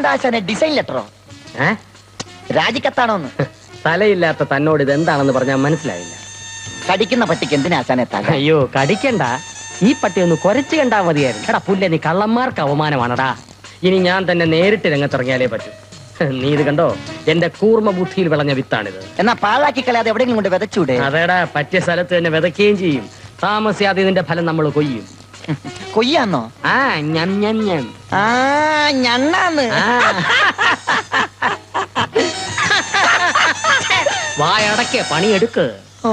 ഇതെന്താ ഡിസൈൻ ലെറ്ററോ ഏ? രാജിക്കത്താണോന്ന്? തലയില്ലാത്ത തന്നോട് ഇത് എന്താണെന്ന് പറഞ്ഞാൽ മനസ്സിലായില്ല. കടിക്കുന്ന പട്ടിക്ക് എന്തിനാശാനെ തല? അയ്യോ കടിക്കണ്ട. ഈ പട്ടി ഒന്ന് കുരച്ചു കണ്ടാ മതിയായിരുന്നു. എടാ പുല്ല നീ കള്ളന്മാർക്ക് അവമാനമാണടാ ഇനി ഞാൻ തന്നെ നേരിട്ട് രംഗത്തിറങ്ങിയാലേ പറ്റൂ. നീ ഇത് കണ്ടോ? എന്റെ കൂർമ്മ ബുദ്ധിയിൽ വിളഞ്ഞ വിത്താണിത്. എന്നാ പാഴാക്കി കളയാതെ എവിടെയെങ്കിലും കൊണ്ട് വിതച്ചൂടെ? അതേടാ പറ്റിയ സ്ഥലത്ത് തന്നെ വിതയ്ക്കുകയും ചെയ്യും. താമസിയാതെ ഇതിന്റെ ഫലം നമ്മൾ കൊയ്യും. കൊയ്യാന്നോ? ആ ഞാൻ ഞാൻ ഞാൻ ആ ഞണ്ണാന്ന്. വായടക്ക പണിയെടുക്ക്. ഓ.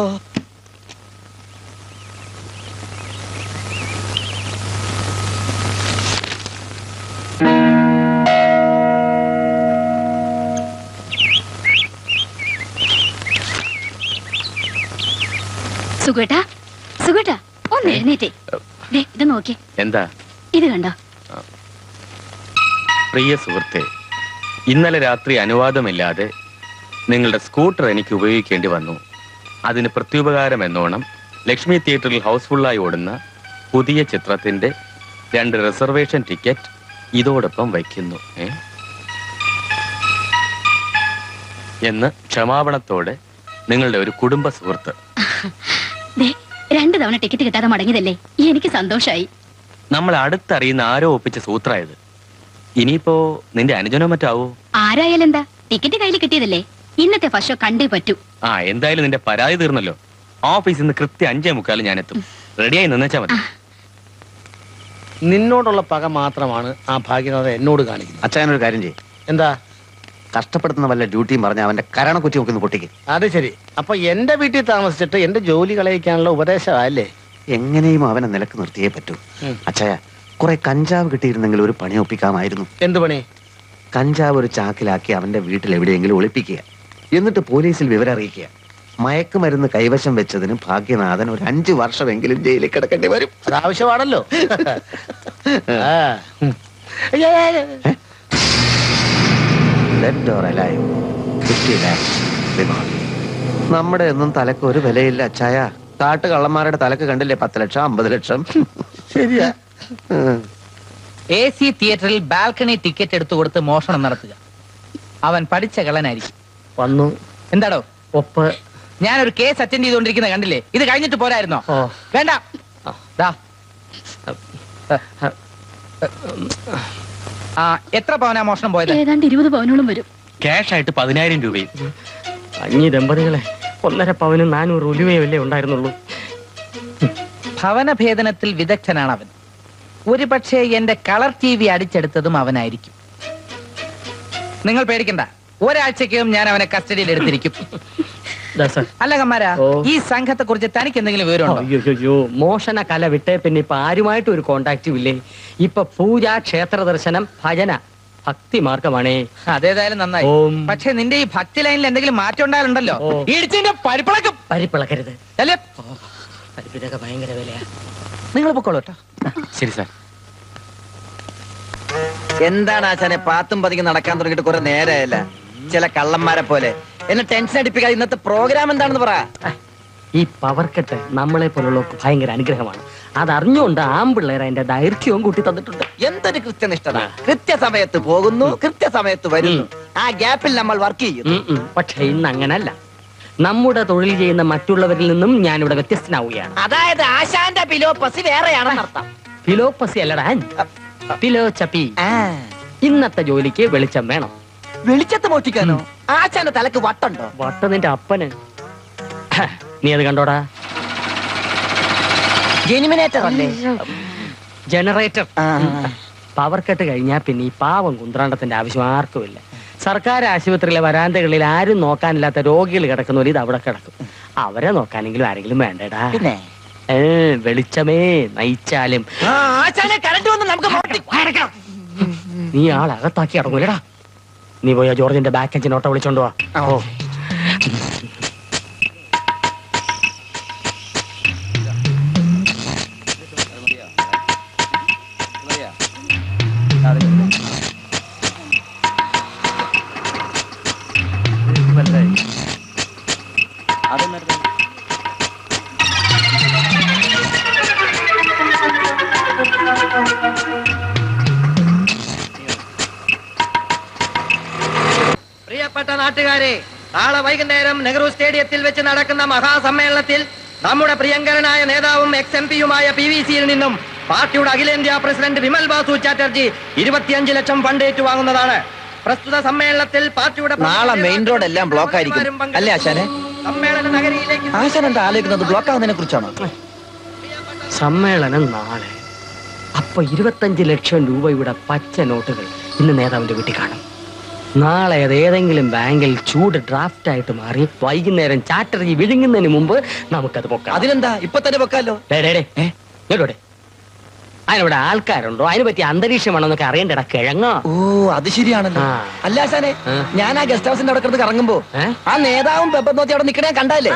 സുഖേട്ടാ സുഖേട്ടാ ഒന്ന് എഴുന്നേറ്റേ. ഇത് നോക്കി. എന്താ? ഇത് കണ്ടോ? പ്രിയ സുഹൃത്തെ ഇന്നലെ രാത്രി അനുവാദമില്ലാതെ നിങ്ങളുടെ സ്കൂട്ടർ എനിക്ക് ഉപയോഗിക്കേണ്ടി വന്നു. അതിന് പ്രത്യുപകാരം എന്നോണം ലക്ഷ്മി തിയേറ്ററിൽ ഹൗസ്ഫുള്ളായി ഓടുന്ന പുതിയ ചിത്രത്തിന്റെ രണ്ട് റിസർവേഷൻ ടിക്കറ്റ് ഇതോടൊപ്പം വയ്ക്കുന്നു ഏ? എന്ന് ക്ഷമാപണത്തോടെ നിങ്ങളുടെ ഒരു കുടുംബ സുഹൃത്ത്. രണ്ടു തവണ ടിക്കറ്റ് കിട്ടാതെ മടങ്ങിയതല്ലേ? എനിക്ക് സന്തോഷമായി നമ്മൾ അടുത്തറിയുന്ന ആരോ ഒപ്പിച്ച സൂത്രായത്. ഇനിയിപ്പോ നിന്റെ അനുജനോ മറ്റാവോ? ആരായാലും എന്താ ടിക്കറ്റ് കയ്യിൽ കിട്ടിയതല്ലേ? ഇന്നത്തെ ഫസ്റ്റ് ഷോ കണ്ടേ പറ്റൂ. ആ എന്തായാലും നിന്റെ പരാതി തീർന്നല്ലോ. ഓഫീസിൽ നിന്ന് കൃത്യം അഞ്ചേ മുക്കാലും ഞാൻ എത്തും റെഡിയായി നിന്നേച്ചാ മതി. നിന്നോടുള്ള പക മാത്രമാണ് ആ ഭാഗ്യനാഥ എന്നോട് കാണിക്കുന്നത്. അച്ഛനൊരു കാര്യം ചെയ്യും. എന്താ? കഷ്ടപ്പെടുത്തുന്ന വല്ല ഡ്യൂട്ടിയും പറഞ്ഞ അവന്റെ കരണ കുറ്റി നോക്കുന്ന പൊട്ടിക്ക്. അത് ശരി. അപ്പൊ എന്റെ വീട്ടിൽ താമസിച്ചിട്ട് എന്റെ ജോലി കളയിക്കാനുള്ള ഉപദേശമല്ലേ എങ്ങനെയും അവനെ നിലയ്ക്ക് നിർത്തിയേ പറ്റൂ. അച്ഛാ അച്ഛയ കുറെ കഞ്ചാവ് കിട്ടിയിരുന്നെങ്കിൽ ഒരു പണി ഒപ്പിക്കാമായിരുന്നു. എന്ത് പണി? കഞ്ചാവ് ഒരു ചാക്കിലാക്കി അവന്റെ വീട്ടിൽ എവിടെയെങ്കിലും ഒളിപ്പിക്കുക. എന്നിട്ട് പോലീസിൽ വിവരം അറിയിക്കുക. മയക്കുമരുന്ന് കൈവശം വെച്ചതിന് ഭാഗ്യനാഥൻ ഒരു അഞ്ചു വർഷമെങ്കിലും ജയിലിൽ കിടക്കേണ്ടി വരും. അത് ആവശ്യമാണല്ലോ. ആ. ഓർ അലൈവ് അയ്യ, അയ്യ. Dead or alive, 50 lakhs reward. നമ്മുടെ ഒന്നും തലക്ക് ഒരു വിലയില്ല അച്ചായ. താട്ട് കള്ളന്മാരുടെ തലക്ക് കണ്ടില്ലേ? പത്ത് ലക്ഷം അമ്പത് ലക്ഷം. ശരിയാ. എ സി തിയേറ്ററിൽ ബാൽക്കണി ടിക്കറ്റ് എടുത്തു കൊടുത്ത് മോഷണം നടത്തുക. അവൻ പഠിച്ച കള്ളനായിരിക്കും. വന്നു. എന്താടോ? ഒപ്പ്. ഞാനൊരു കേസ് അറ്റൻഡ് ചെയ്തുകൊണ്ടിരിക്കുന്ന കണ്ടില്ലേ? ഇത് കഴിഞ്ഞിട്ട് പോരായിരുന്നോ? ഓ. വേണ്ട. ദാ. ആ എത്ര പവനാ മോഷണം പോയത്? ഏതാണ്ട് ഇരുപത് പവനോളം വരും. ക്യാഷ് ആയിട്ട് പതിനായിരം രൂപയും. അഞ്ഞി ദമ്പതികളെ ഒന്നര പവനും നാനൂറ് ഉലുവയല്ലേ ഉണ്ടായിരുന്നുള്ളൂ. ഭവന ഭേദനത്തിൽ വിദഗ്ധനാണ് അവൻ ഒരു പക്ഷേ എന്റെ കളർ ടി വി അടിച്ചെടുത്തതും അവനായിരിക്കും. നിങ്ങൾ പേടിക്കണ്ട. ഒരാഴ്ചക്കും ഞാൻ അവനെ കസ്റ്റഡിയിൽ എടുത്തിരിക്കും. അല്ല കമ്മാര ഈ സംഘത്തെ കുറിച്ച് തനിക്ക് എന്തെങ്കിലും വിവരമുണ്ടോ? അയ്യോ അയ്യോ മോഷണ കല വിട്ടേ പിന്നെ ഇപ്പൊ ആരുമായിട്ടും ഒരു കോണ്ടാക്റ്റും ഇല്ലേ? ഇപ്പൊ പൂജ ക്ഷേത്ര ദർശനം ഭജന ഭക്തി മാർഗമാണേ. അതേതായാലും നന്നായി. പക്ഷെ നിന്റെ ഈ ഭക്തി ലൈനിൽ എന്തെങ്കിലും മാറ്റം ഉണ്ടായാലുണ്ടല്ലോ. ഇടിച്ചിന്റെ പരിപ്പിളക്കും. പരിപ്പിളക്കരുത്. അല്ലേ? പരിപ്പിനൊക്കെ ഭയങ്കര വിലയാ. നിങ്ങൾ പൊക്കോളൂ കേട്ടോ. ശരി സാർ. എന്താണ് ആശാനെ പാത്തും പതിക്കും നടക്കാൻ തുടങ്ങിയിട്ട് കുറെ നേരമായല്ല ചില കള്ളന്മാരെ പോലെ. എന്നെ ടെൻഷൻ അടിപ്പിക്കാതെ ഇന്നത്തെ പ്രോഗ്രാം എന്താണെന്ന് പറ. ഈ പവർ കട്ട് നമ്മളെ പോലുള്ളവർക്ക് ഭയങ്കര അനുഗ്രഹമാണ്. അതറിഞ്ഞുകൊണ്ട് ആമ്പിള്ളേർ അതിന്റെ ദൈർഘ്യവും കൂട്ടി തന്നിട്ടുണ്ട്. എന്തൊരു കൃത്യനിഷ്ഠത. കൃത്യസമയത്ത് പോകുന്നു കൃത്യസമയത്ത് വരുന്നു. ആ ഗ്യാപ്പിൽ നമ്മൾ വർക്ക് ചെയ്യുന്നു. പക്ഷെ ഇന്ന് അങ്ങനല്ല. നമ്മുടെ തൊഴിൽ ചെയ്യുന്ന മറ്റുള്ളവരിൽ നിന്നും ഞാനിവിടെ വ്യത്യസ്തനാവുകയാണ്. അതായത് ആശാന്റെ പിലോപ്പസി വേറെയാണെന്നർത്ഥം ഫിലോപ്പസി അല്ലടാ. ഫിലോ ചപ്പി. ആ, ഇന്നത്തെ ജോലിക്ക് വെളിച്ചം വേണം. വെളിച്ചത്ത് മോഷ്ടിക്കാനോ? ആശാന്റെ തലക്ക് വട്ടുണ്ടോ? വട്ടം നിന്റെ അപ്പന്. നീ അത് കണ്ടോടാ. ജെനിമിനേറ്റർ അല്ലേ? ജനറേറ്റർ. പവർ കട്ട് കഴിഞ്ഞാൽ പിന്നെ ഈ പാവം കുന്ത്രാണ്ടത്തിന്റെ ആവശ്യം ആർക്കുമില്ല സർക്കാർ ആശുപത്രിയിലെ വരാന്തകളിൽ ആരും നോക്കാനില്ലാത്ത രോഗികൾ കിടക്കുന്ന ഇത് അവിടെ കിടക്കും. അവരെ നോക്കാനെങ്കിലും ആരെങ്കിലും വേണ്ടടാ. പിന്നെ? വെളിച്ചമേ നയിച്ചാലും. നീ ആളകത്താക്കി അടങ്ങൂലടാ നീ പോയി ജോർജിന്റെ ബാക്ക് എഞ്ചിൻ ഓട്ടോ വിളിച്ചോണ്ട് വാ. ഓ നടക്കുന്ന മഹാസമ്മേളനത്തിൽ നമ്മുടെ പ്രിയങ്കരനായ നേതാവും എക്സ് എം പിയുമായ പി വി സിയിൽ നിന്നും പാർട്ടിയുടെ അഖിലേന്ത്യാ പ്രസിഡന്റ് വിമൽ ബാസു ചാറ്റർജി ഇരുപത്തിയഞ്ച് ലക്ഷം ഫണ്ട് ഏറ്റുവാങ്ങുന്നതാണ്. പ്രസ്തുത സമ്മേളനത്തിൽ പാർട്ടിയുടെ നാളെ മെയിൻ റോഡ് എല്ലാം ബ്ലോക്ക് ആയിരിക്കും. അല്ലേ ആശാനെ? സമ്മേളന നഗരിയിലേക്ക് ആശാൻ എന്താ ആലോചിക്കുന്നത്? ബ്ലോക്ക് ആവുന്നതിനെ കുറിച്ചാണോ? സമ്മേളനം നാളെ. അപ്പൊ ഇരുപത്തഞ്ച് ലക്ഷം രൂപയുടെ പച്ച നോട്ടുകൾ ഇന്ന് നേതാവിന്റെ വീട്ടിൽ കാണും. നാളെ അത് ഏതെങ്കിലും ബാങ്കിൽ ചൂട് ഡ്രാഫ്റ്റ് ആയിട്ട് മാറി വൈകുന്നേരം ചാറ്റർജി വിഴുങ്ങുന്നതിന് മുമ്പ് നമുക്കത് പൊക്കാം. അതിനെന്താ? ഇപ്പൊ തന്നെ പൊക്കാലോ? ഡേ, ഡേ, ഡേ. ഇങ്ങോട്ട് അതിനിവിടെ ആൾക്കാരുണ്ടോ? അതിനെ പറ്റി അന്തരീക്ഷം വേണമെന്നൊക്കെ അറിയണ്ടടാ കിഴങ്ങോ? ഓ അത് ശരിയാണല്ലോ. അല്ല ആശാനെ ഞാൻ ആ ഗസ്റ്റ് ഹൗസിന്റെ അവിടെ കിടന്ന് കറങ്ങുമ്പോ ആ നേതാവും പെപ്പർ നോത്തി അവിടെ നിൽക്കണേ കണ്ടല്ലേ.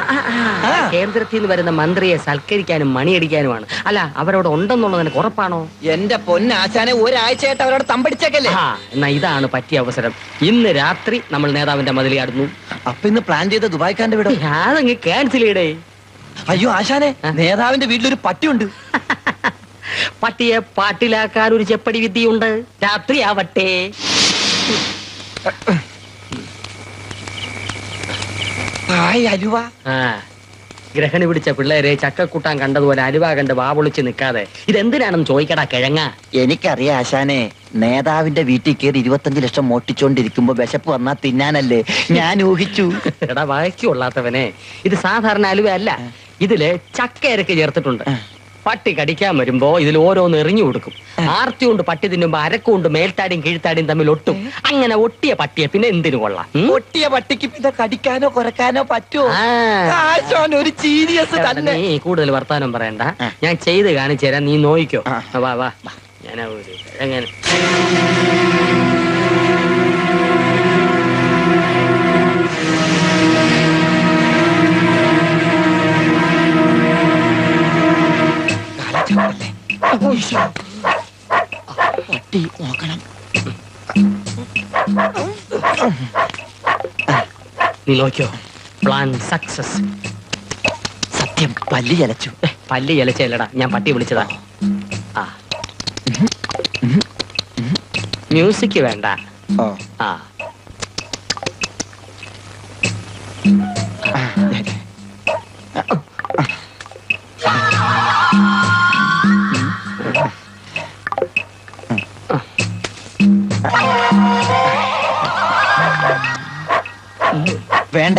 കേന്ദ്രത്തിൽ നിന്ന് വരുന്ന മന്ത്രിയെ സൽക്കരിക്കാനും മണിയടിക്കാനുമാണ്. അല്ല അവരവിടെ ഉണ്ടെന്നുള്ളത് എനിക്ക് ഉറപ്പാണോ? എന്റെ പൊന്നാശാനെ ഒരാഴ്ചയായിട്ട് അവരോട് തമ്പടിച്ചേക്കല്ലേ? എന്നാ ഇതാണ് പറ്റിയ അവസരം. ഇന്ന് രാത്രി നമ്മൾ നേതാവിന്റെ മതിലി കടന്നു അപ്പൊ ഇന്ന് പ്ലാൻ ചെയ്ത ദുബായ്ക്കാന്റെ വീട്? അതങ്ങ് ക്യാൻസൽ ചെയ്യടേ. അയ്യോ ആശാനെ നേതാവിന്റെ വീട്ടിലൊരു പട്ടിയുണ്ട്. പട്ടിയെ പാട്ടിലാക്കാൻ ഒരു ചെപ്പടി വിദ്യയുണ്ട്. രാത്രി ആവട്ടെ. ഹായ് അലുവ. ആ ഗ്രഹണി പിടിച്ച പിള്ളേരെ ചക്കക്കൂട്ടാൻ കണ്ടതുപോലെ അലുവ കണ്ട് വാവൊളിച്ച് നിൽക്കാതെ ഇതെന്തിനാണെന്ന് ചോദിക്കടാ കിഴങ്ങ. എനിക്കറിയാം ആശാനെ നേതാവിന്റെ വീട്ടിൽ കയറി ഇരുപത്തഞ്ച് ലക്ഷം മോട്ടിച്ചോണ്ടിരിക്കുമ്പോ വിശപ്പ് വന്നാ തിന്നാനല്ലേ. ഞാൻ ഊഹിച്ചു. എടാ വഴക്കുള്ളാത്തവനെ ഇത് സാധാരണ അലുവ അല്ല. ഇതിൽ ചക്കയരക്ക് ചേർത്തിട്ടുണ്ട്. പട്ടി കടിക്കാൻ വരുമ്പോ ഇതിൽ ഓരോന്ന് എറിഞ്ഞു കൊടുക്കും. ആർത്തി കൊണ്ട് പട്ടി തിന്നുമ്പോ അരക്കുകൊണ്ട് മേൽത്താടിയും കീഴ്ത്താടിയും തമ്മിൽ ഒട്ടും. അങ്ങനെ ഒട്ടിയ പട്ടിയെ പിന്നെ എന്തിനു കൊള്ളാം? ഒട്ടിയ പട്ടിക്ക് പിന്നെ കടിക്കാനോ കുറക്കാനോ പറ്റുമോ? ഒരു സീരിയസ് തന്നെ. നീ കൂടുതൽ വർത്താനം പറയണ്ട. ഞാൻ ചെയ്ത് കാണിച്ചു തരാം. നീ നോയിക്കോ. വാ വാ. ഞാൻ ഒരു എങ്ങനെ? പട്ടി നോക്കണം നീ നോക്കിയോ പ്ലാൻ സക്സസ് സത്യം പല്ലി ചലച്ചു പല്ലി ഇലച്ചല്ലടാ ഞാൻ പട്ടി വിളിച്ചതാ. ആ. മ്യൂസിക് വേണ്ട. ആ.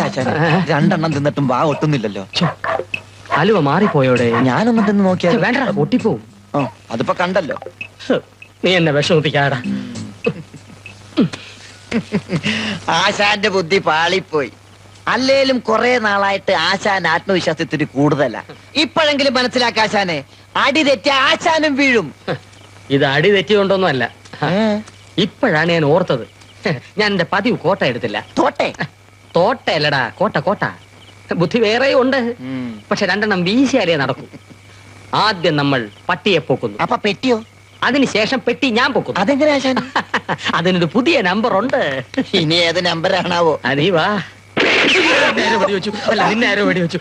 വേണ്ട രണ്ടെണ്ണം തിന്നിട്ടും വാ ഒട്ടുന്നില്ലല്ലോ. അലുവ മാറിപ്പോയോടെ. ഞാനൊന്നും തിന്ന് നോക്കിയാൽ വേണ്ട ഒട്ടിപ്പോവും അതിപ്പോ കണ്ടല്ലോ. നീ എന്നെ വിഷമിപ്പിക്കാടാ. ആശാന്റെ ബുദ്ധി പാളിപ്പോയി. അല്ലേലും കുറെ നാളായിട്ട് ആശാൻ ആത്മവിശ്വാസത്തിന് കൂടുതലാ. ഇപ്പോഴെങ്കിലും മനസ്സിലാക്ക ആശാനെ അടി തെറ്റി ആശാനും വീഴും. ഇത് അടി തെറ്റിയോണ്ടൊന്നും അല്ല ഇപ്പോഴാണ് ഞാൻ ഓർത്തത്. ഞാൻ എന്റെ പതിവ് കോട്ട എടുത്തില്ല. തോട്ടെ? തോട്ടയല്ലടാ കോട്ട കോട്ട ബുദ്ധി വേറെയും ഉണ്ട്. പക്ഷെ രണ്ടെണ്ണം വീശിയാലേ നടക്കൂ ആദ്യം നമ്മൾ പട്ടിയെ പോക്കുന്നു അപ്പൊ പെട്ടിയോ അതിനുശേഷം പെട്ടി ഞാൻ പൊക്കും അതെങ്ങനെ അതിനൊരു പുതിയ നമ്പർ ഉണ്ട് ഇനി ഏത് നമ്പറാണാവോ അതീ വാ വെടിവെച്ചു അല്ല നിന്നെ ആരോ വെടിവെച്ചു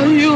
അയ്യോ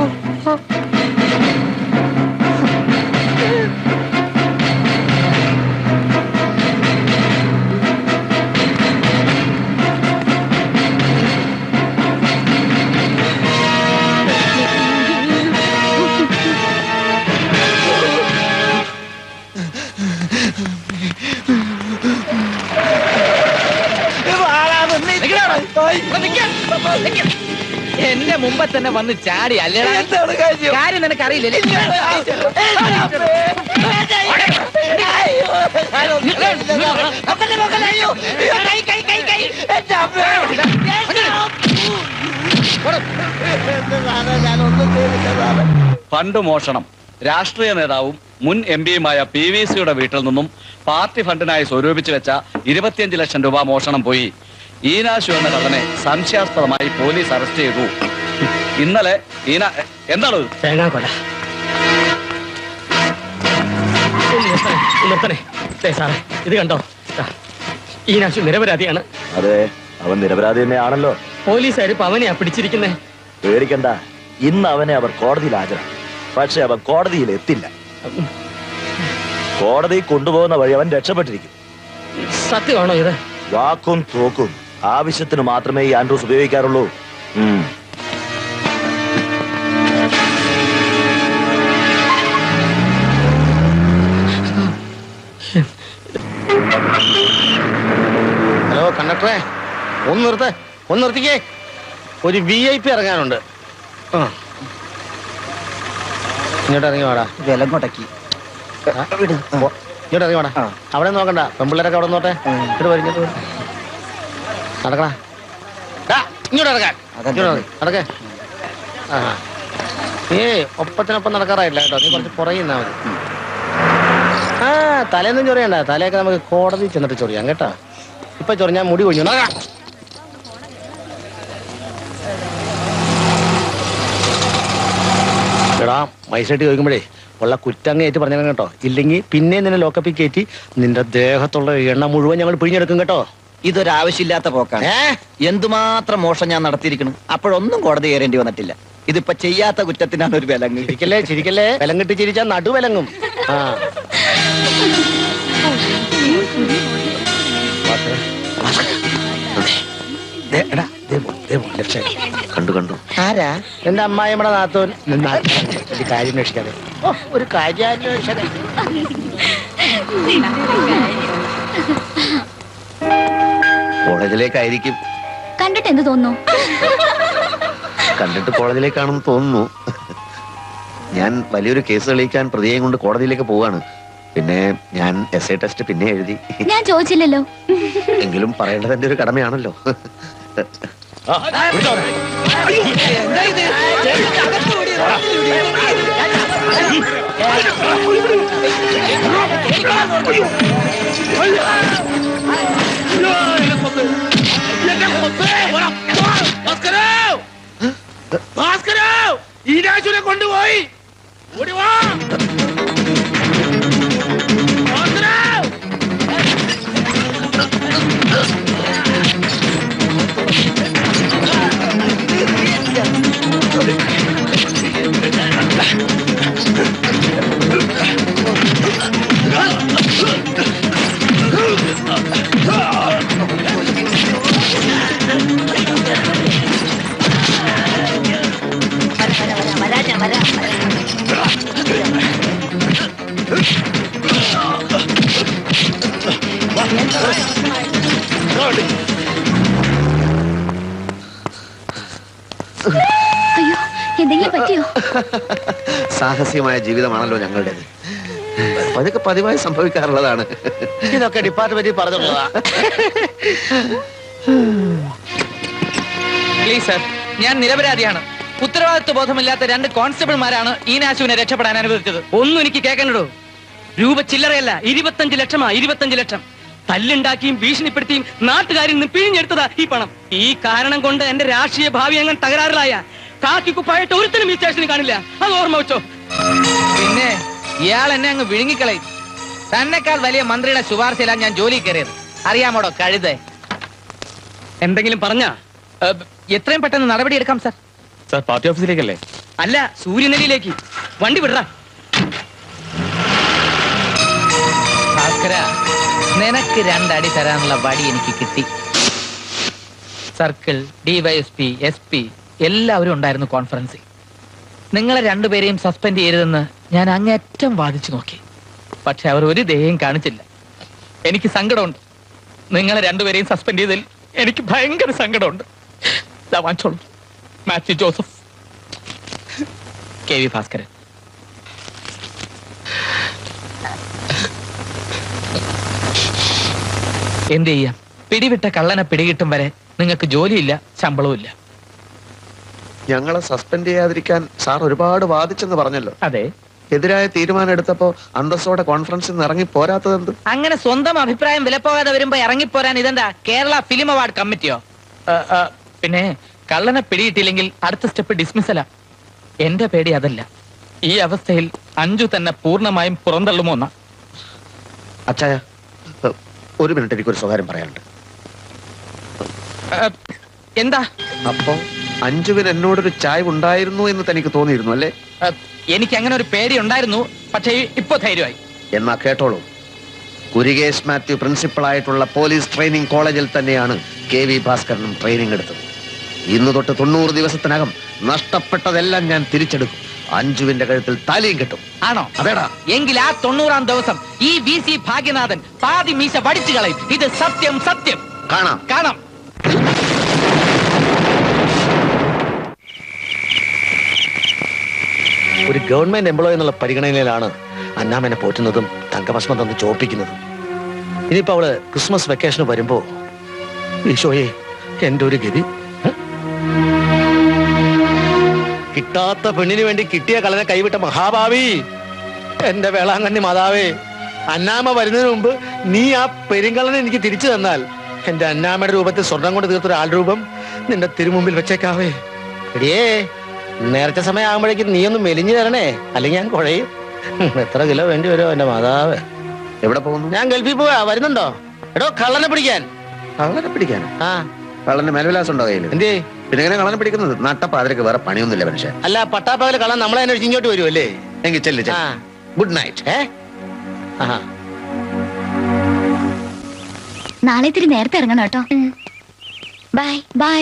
എന്റെ മുമ്പ് തന്നെ വന്ന് ചാടി അല്ലേ കാര്യം? നിനക്ക് അറിയില്ലേ ഫണ്ട് മോഷണം. രാഷ്ട്രീയ നേതാവും മുൻ എം പിയുമായ പി വി സിയുടെ വീട്ടിൽ നിന്നും പാർട്ടി ഫണ്ടിനായി സ്വരൂപിച്ചു വെച്ച ഇരുപത്തിയഞ്ച് ലക്ഷം രൂപ മോഷണം പോയി. ഈനാശു എന്ന കള്ളനെ സംശയാസ്പദമായി പോലീസ് അറസ്റ്റ് ചെയ്തു. ഇന്നലെ ഈന എന്താണ് ഇത്? തേങ്ങാക്കൊല നിർത്തണേ. ദേ സാറേ ഇത് കണ്ടോ? ഈനാശു നിരപരാധിയാണ്. അതെ അവൻ നിരപരാധി തന്നെയാണല്ലോ. പോലീസുകാർ ഇപ്പൊ അവനെയാ പിടിച്ചിരിക്കുന്നേ. പേടിക്കണ്ട. ഇന്ന് അവനെ അവർ കോടതിയിൽ ഹാജരാക്കും. പക്ഷെ അവൻ കോടതിയിൽ എത്തില്ല. കോടതി കൊണ്ടുപോകുന്ന വഴി അവൻ രക്ഷപ്പെട്ടിരിക്കും. സത്യമാണോ ഇത്? വാക്കും തോക്കും. ആവശ്യത്തിന് മാത്രമേ ഈ ആൻഡ്രൂസ് ഉപയോഗിക്കാറുള്ളൂ. ഹലോ കണ്ടക്ടറെ. ഒന്ന് നിർത്തേ ഒന്ന് നിർത്തിക്കേ. ഒരു വി ഐ പി ഇറങ്ങാനുണ്ട്. ഇങ്ങോട്ട് ഇറങ്ങി വാടാ. വില കൊടക്കി. ഇങ്ങോട്ട് ഇറങ്ങി വാടാ. അവിടെ നോക്കണ്ട. പെമ്പിള്ളേരൊക്കെ അവിടെ നോട്ടെ ഇങ്ങോട്ട് വരും ഇങ്ങോട്ട് വരും നടക്കടാ. ഇങ്ങോട്ട്. നടക്കേ. ആ. ഏ ഒപ്പത്തിനൊപ്പം നടക്കാറായില്ല കേട്ടോ. നീ കുറച്ച് പുറകിന്നാ മതി. ആ തലേന്നും ചൊറിയണ്ട. തലയൊക്കെ നമുക്ക് കോടതി ചെന്നിട്ട് ചൊറിയാം കേട്ടോ. ഇപ്പൊ ചൊറിഞ്ഞാൽ മുടി കൊഴിഞ്ഞു. നടക്കാം. എടാ മൈസൈറ്റ് ചോദിക്കുമ്പോഴേ ഉള്ള കുറ്റങ്ങ ഏറ്റ് പറഞ്ഞു കേട്ടോ. ഇല്ലെങ്കിൽ പിന്നെ നിന്നെ ലോക്കപ്പിൽ കയറ്റി നിന്റെ ദേഹത്തുള്ള എണ്ണ മുഴുവൻ ഞങ്ങൾ പിഴിഞ്ഞെടുക്കും കേട്ടോ. ഇതൊരാവശ്യമില്ലാത്ത പോക്കാണ്. എന്തുമാത്രം മോഷം ഞാൻ നടത്തിയിരിക്കണം? അപ്പോഴൊന്നും കോടതി കയറേണ്ടി വന്നിട്ടില്ല. ഇതിപ്പോ ചെയ്യാത്ത കുറ്റത്തിനാണ് ഒരു വിലങ്ങ്. ചിരിക്കല്ലേ ചിരിക്കല്ലേ? വിലങ്ങിട്ട് കിട്ടി ചിരിച്ചാൽ നടുവിലങ്ങും. കണ്ടു കണ്ടു. ആരാ? എന്റെ അമ്മായിമ്മടെ നാത്തോൻ. നിന്നാ. ഒരു കാര്യം അന്വേഷിക്കാതെ. ഓ ഒരു കാര്യാന്വേഷണ കോളേജിലേക്കായിരിക്കും. കണ്ടിട്ട് എന്ത് തോന്നുന്നു? കണ്ടിട്ട് കോളേജിലേക്കാണെന്ന് തോന്നുന്നു. ഞാൻ വലിയൊരു കേസ് തെളിയിക്കാൻ പ്രതിയെയും കൊണ്ട് കോടതിയിലേക്ക് പോവാണ്. പിന്നെ ഞാൻ എസ് ഐ ടെസ്റ്റ് പിന്നെ എഴുതി. ഞാൻ ചോദിച്ചില്ലല്ലോ. എങ്കിലും പറയേണ്ടത് എന്റെ ഒരു കടമയാണല്ലോ. കൊണ്ടുപോയി. ഓടിവാ സാഹസികമായ ജീവിതമാണല്ലോ ഞങ്ങളുടേത്. അതൊക്കെ പതിവായി സംഭവിക്കാറുള്ളതാണ്. ഇതൊക്കെ ഡിപ്പാർട്ട്മെന്റിൽ പറഞ്ഞുള്ളതാ പ്ലീസ് സർ ഞാൻ നിരപരാധിയാണ്. ഉത്തരവാദിത്വ ബോധമില്ലാത്ത രണ്ട് കോൺസ്റ്റബിൾമാരാണ് ഈ നാശുവിനെ രക്ഷപ്പെടാൻ അനുവദിച്ചത്. ഒന്നും എനിക്ക് കേൾക്കണ്ടോ രൂപ ചില്ലറയല്ല ഇരുപത്തഞ്ച് ലക്ഷമാ ഇരുപത്തഞ്ച് ലക്ഷം. തല്ലുണ്ടാക്കിയും ഭീഷണിപ്പെടുത്തിയും നാട്ടുകാരിൽ നിന്ന് പിഴിഞ്ഞെടുത്തതാ ഈ പണം. ഈ കാരണം കൊണ്ട് എന്റെ രാഷ്ട്രീയ ഭാവി അങ്ങനെ തകരാറിലായ. കാക്കി കുപ്പായിട്ട് ഒരുത്തിനും ഈ സ്റ്റേഷനിൽ കാണില്ല. അത് ഓർമ്മ വെച്ചോ. പിന്നെ ഇയാൾ എന്നെ അങ്ങ് വിഴുങ്ങിക്കളയും. തന്നെക്കാൾ വലിയ മന്ത്രിയുടെ ശുപാർശയിലാണ് ഞാൻ ജോലി കയറിയത്. അറിയാമോടോ കഴുത? എന്തെങ്കിലും പറഞ്ഞ? എത്രയും പെട്ടെന്ന് നടപടി എടുക്കാം സാർ. Sir party ഓഫീസിലേക്കല്ലേ? അല്ല സൂര്യനെല്ലിയിലേക്ക്. വണ്ടി വിടറ. ഭാസ്കര നിനക്ക് രണ്ടടി തരാനുള്ള വടി എനിക്ക് കിട്ടി. സർക്കിൾ ഡിവൈഎസ്പി എസ് പി എല്ലാവരും ഉണ്ടായിരുന്നു കോൺഫറൻസിൽ നിങ്ങളെ രണ്ടുപേരെയും സസ്പെൻഡ് ചെയ്യരുതെന്ന് ഞാൻ അങ്ങേറ്റം വാദിച്ചു നോക്കി. പക്ഷെ അവർ ഒരു ദേഹം കാണിച്ചില്ല. എനിക്ക് സങ്കടമുണ്ട്. നിങ്ങളെ രണ്ടുപേരെയും സസ്പെൻഡ് ചെയ്തതിൽ എനിക്ക് ഭയങ്കര സങ്കടമുണ്ട്. Mathew Joseph. K V Bhaskaran. എന്ത് ചെയ്യാം? പിടിവിട്ട കള്ളനെ പിടികിട്ടും വരെ നിങ്ങൾക്ക് ജോലിയില്ല ശമ്പളവും ഇല്ല ഞങ്ങളെ സസ്പെൻഡ് ചെയ്യാതിരിക്കാൻ സാർ ഒരുപാട് വാദിച്ചെന്ന് പറഞ്ഞല്ലോ. അതെ. എതിരായ തീരുമാനം എടുത്തപ്പോ അന്തസ്സോടെ കോൺഫറൻസിൽ നിന്ന് ഇറങ്ങി പോരാത്തതെന്ത് അങ്ങനെ സ്വന്തം അഭിപ്രായം വിലപ്പോകാതെ വരുമ്പോ ഇറങ്ങിപ്പോരാൻ ഇതെന്താ കേരള ഫിലിം അവാർഡ് കമ്മിറ്റിയോ? പിന്നെ കള്ളനെ പിടിയിട്ടില്ലെങ്കിൽ അടുത്ത സ്റ്റെപ്പ് ഡിസ്മിസല എന്റെ പേടി അതല്ല. ഈ അവസ്ഥയിൽ അഞ്ചു തന്നെ പൂർണമായും പുറന്തള്ളുമോന്ന അച്ചായ ഒരു മിനിറ്റ് എനിക്കൊരു സ്വകാര്യം പറയാനുണ്ട്. എന്താ? അപ്പോ അഞ്ജുവിന് എന്നോടൊരു ചായ ഉണ്ടായിരുന്നു എന്ന് തനിക്ക് തോന്നിയിരുന്നു അല്ലേ? എനിക്ക് അങ്ങനെ ഒരു പേടി ഉണ്ടായിരുന്നു പക്ഷേ ഇപ്പൊ ധൈര്യമായി. എന്നാ കേട്ടോളൂ. കുരികേഷ് മാത്യു പ്രിൻസിപ്പൾ ആയിട്ടുള്ള പോലീസ് ട്രെയിനിങ് കോളേജിൽ തന്നെയാണ് കെ വി ഭാസ്കരനും ട്രെയിനിങ് എടുത്തത്. ഇന്ന് തൊട്ട് തൊണ്ണൂറ് ദിവസത്തിനകം നഷ്ടപ്പെട്ടതെല്ലാം ഞാൻ തിരിച്ചെടുക്കും. അഞ്ജുവിന്റെ കഴുത്തിൽ താലിയും കിട്ടും. ആണോ? അതേടാ. എങ്കിൽ ആ തൊണ്ണൂറാം ദിവസം ഈ വി സി ഭാഗ്യനാഥൻ പാതി മീശ വടിച്ചു കളയും. ഇത് സത്യം സത്യം. കാണാം. കാണാം. ഒരു ഗവൺമെന്റ് എംപ്ലോയി എന്നുള്ള പരിഗണനയിലാണ് അന്നാമനെ പോറ്റുന്നതും തങ്കഭസ്മം തന്ന് ചോപ്പിക്കുന്നതും. ഇനിയിപ്പോ അവൾ ക്രിസ്മസ് വെക്കേഷന് വരുമ്പോ ഈശോയെ എന്റെ ഒരു ഗതി. കിട്ടാത്ത പെണ്ണിന് വേണ്ടി കിട്ടിയ കളനെ കൈവിട്ട മഹാഭാവി. എന്റെ വേളാങ്കണ്ണി മാതാവേ അന്നാമ വരുന്നതിന് മുമ്പ് നീ ആ പെരുങ്കളനെ എനിക്ക് തിരിച്ചു തന്നാൽ എന്റെ അന്നാമയുടെ രൂപത്തിൽ സ്വർണം കൊണ്ട് തീർത്തൊരു ആൾ രൂപം നിന്റെ തിരുമുമ്പിൽ വെച്ചേക്കാവേ. എടിയേ നേരത്തെ സമയം ആകുമ്പോഴേക്കും നീ ഒന്ന് മെലിഞ്ഞു തരണേ. അല്ലെങ്കിൽ ഞാൻ കുഴയും. എത്ര കിലോ വേണ്ടി വരുമോ എന്റെ മാതാവ്. എവിടെ പോകുന്നു? ഞാൻ ഗൾഫിൽ പോവാ. വരുന്നുണ്ടോ? എടോ കള്ളനെ പിടിക്കാൻ. കള്ളനെ പിടിക്കാൻ? ആ. കള്ളന്റെ മേൽവിലാസം ഉണ്ടോ കയ്യിൽ എന്തേ? പിന്നെ എങ്ങനെ കള്ളനെ പിടിക്കുന്നത്? നട്ടപ്പാതിരക്ക് വേറെ പണിയൊന്നുമില്ല മനുഷ്യൻ അല്ല പട്ടാപ്പകൽ കള്ളൻ നമ്മളെ അന്വേഷിച്ച് ഇങ്ങോട്ട് വരുമല്ലേ എങ്കിൽ ചെല്ലു ആ. ഗുഡ് നൈറ്റ് ഏ? ആ നാളെ ഇത്തിരി നേരത്തെ ഇറങ്ങണം കേട്ടോ. ബൈ ബൈ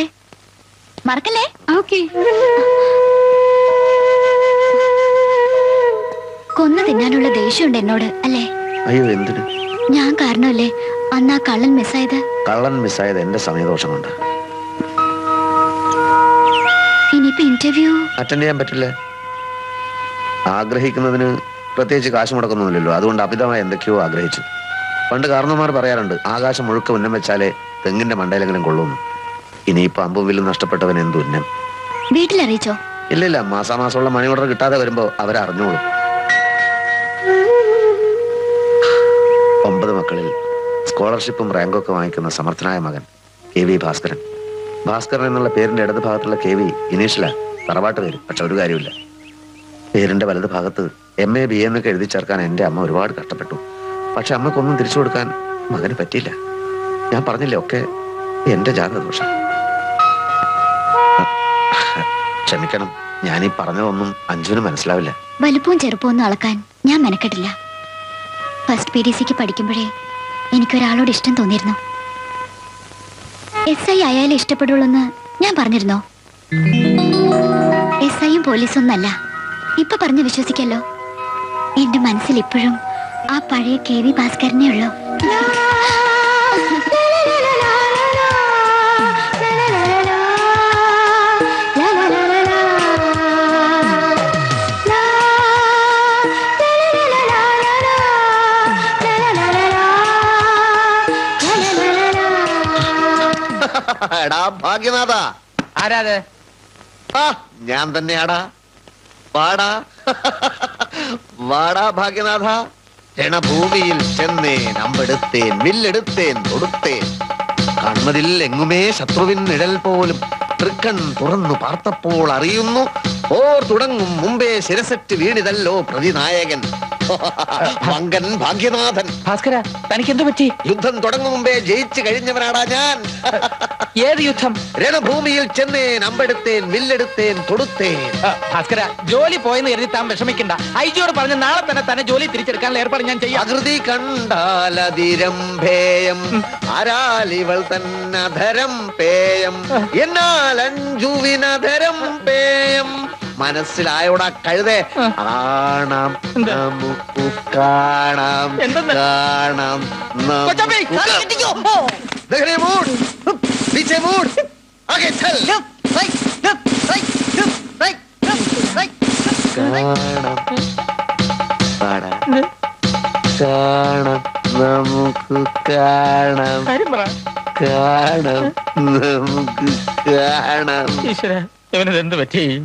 മറക്കല്ലേ? ഓക്കെ. കൊന്നു തിന്നാനുള്ള ദേഷ്യമുണ്ട് എന്നോട് അല്ലേ? അയ്യോ എന്തിന്? ഞാൻ കാരണമല്ലേ? അന്ന് ആ കള്ളൻ മിസ്സായത്? കള്ളൻ മിസ്സായത് എന്റെ സമയദോഷം കൊണ്ട് ഇനിയിപ്പോ ഇന്റർവ്യൂ അറ്റൻഡ് ചെയ്യാൻ പറ്റില്ല? ആഗ്രഹിക്കുന്നതിന് പ്രത്യേകിച്ച് കാശ് മുടക്കുന്നില്ലല്ലോ അതുകൊണ്ട് അമിതമായി എന്തൊക്കെയോ ആഗ്രഹിച്ചു. പണ്ട് കാരണവന്മാർ പറയാറുണ്ട് ആകാശം മുഴുക്ക ഉന്നം വെച്ചാലേ തെങ്ങിന്റെ മണ്ടയിലെങ്കിലും കൊള്ളുന്നു ഇനിയിപ്പോ അമ്പും വില്ലും നഷ്ടപ്പെട്ടവൻ എന്തുന്നം വീട്ടിലറിയിച്ചോ? ഇല്ലില്ല ഇല്ല മാസാമാസമുള്ള മണി ഓർഡർ കിട്ടാതെ വരുമ്പോ അവരറിഞ്ഞോളും. ഒമ്പത് മക്കളിൽ സ്കോളർഷിപ്പും റാങ്കും ഒക്കെ വാങ്ങിക്കുന്ന സമർത്ഥനായ മകൻ കെ വി ഭാസ്കരൻ. ഭാസ്കരൻ എന്നുള്ള പേരിന്റെ ഇടത് ഭാഗത്തുള്ള കെ വി ഇനീഷ്യല തറവാട്ട് പേര് പക്ഷെ ഒരു കാര്യമില്ല പേരിന്റെ വലത് ഭാഗത്ത് എം എ ബി എന്നൊക്കെ എഴുതി ചേർക്കാൻ എന്റെ അമ്മ ഒരുപാട് കഷ്ടപ്പെട്ടു. പക്ഷെ അമ്മക്കൊന്നും തിരിച്ചു കൊടുക്കാൻ മകന് പറ്റിയില്ല. ഞാൻ പറഞ്ഞില്ലേ ഒക്കെ എന്റെ ജാതകദോഷം. ക്ഷമിക്കണം. ഞാൻ ഈ പറഞ്ഞതൊന്നും അഞ്ജുവിന് മനസ്സിലാവില്ല. വലുപ്പവും ചെറുപ്പവും ഒന്നും അളക്കാൻ ഞാൻ മെനക്കെട്ടില്ല ഫസ്റ്റ് പി ഡി സിക്ക് പഠിക്കുമ്പോഴേ എനിക്കൊരാളോട് ഇഷ്ടം തോന്നിയിരുന്നു. എസ് ഐ ആയാലും ഇഷ്ടപ്പെടുള്ളൂ എന്ന് ഞാൻ പറഞ്ഞിരുന്നോ? എസ് ഐയും പോലീസൊന്നല്ല. ഇപ്പൊ പറഞ്ഞു വിശ്വസിക്കല്ലോ. എന്റെ മനസ്സിൽ ഇപ്പോഴും ആ പഴയ കെ വി ഭാസ്കരനെ ഉള്ളൂ. എടാ ഭാഗ്യനാഥ. ആരാത്? ആ ഞാൻ തന്നെയാടാ. വാടാ. വാടാ ഭാഗ്യനാഥ. രണഭൂമിയിൽ ചെന്നേൻ അമ്പെടുത്തേൻ വില്ലെടുത്തേൻ തൊടുത്തേൻ. കൺമതിൽ എങ്ങുമേ ശത്രുവിൻ നിഴൽ പോലും. തൃക്കൺ തുറന്നു പാർത്തപ്പോൾ അറിയുന്നു ഓർ തുടങ്ങും മുമ്പേ ശിരസറ്റ് വീണിതല്ലോ പ്രതിനായകൻ. മങ്കൻ ഭാഗ്യനാഥൻ. ഭാസ്കര തനിക്ക് എന്തു പറ്റി? യുദ്ധം തുടങ്ങും മുമ്പേ ജയിച്ചു കഴിഞ്ഞവനാടാ ഞാൻ. ഏത് യുദ്ധം? രണഭൂമിയിൽ ചെന്നേൻ അമ്പെടുത്തേൻ വില്ലെടുത്തേൻ തൊടുത്തേൻ. ഭാസ്കര ജോലി പോയെന്ന് കരുതി താൻ വിഷമിക്കണ്ട. ഐജിയോട് പറഞ്ഞ് നാളെ തന്നെ തന്നെ ജോലി തിരിച്ചെടുക്കാനുള്ള ഏർപ്പാട് ഞാൻ ചെയ്യാം. അകൃതി കണ്ടാലതിരംഭേയം ആരാലിവൾ തന്നധരം പേയം. എന്നാൽ അഞ്ജുവിനധരം പേയം മനസ്സിലായോടാ കഴുതേ? കാണാം നമുക്ക് കാണാം കാണാം കാണാം. നമുക്ക് കാണാം. കാണാം നമുക്ക് കാണാം. ഈശ്വര ഇവനത് എന്ത് പറ്റി?